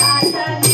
I can't.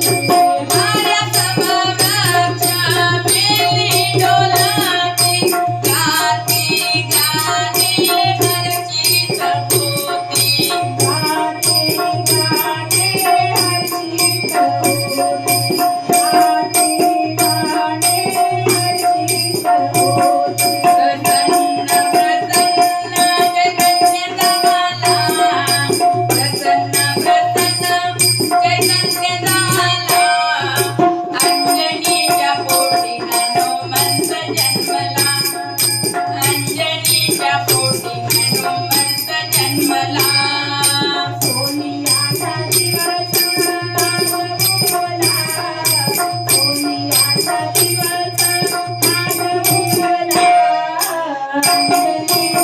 Thank you. Thank you.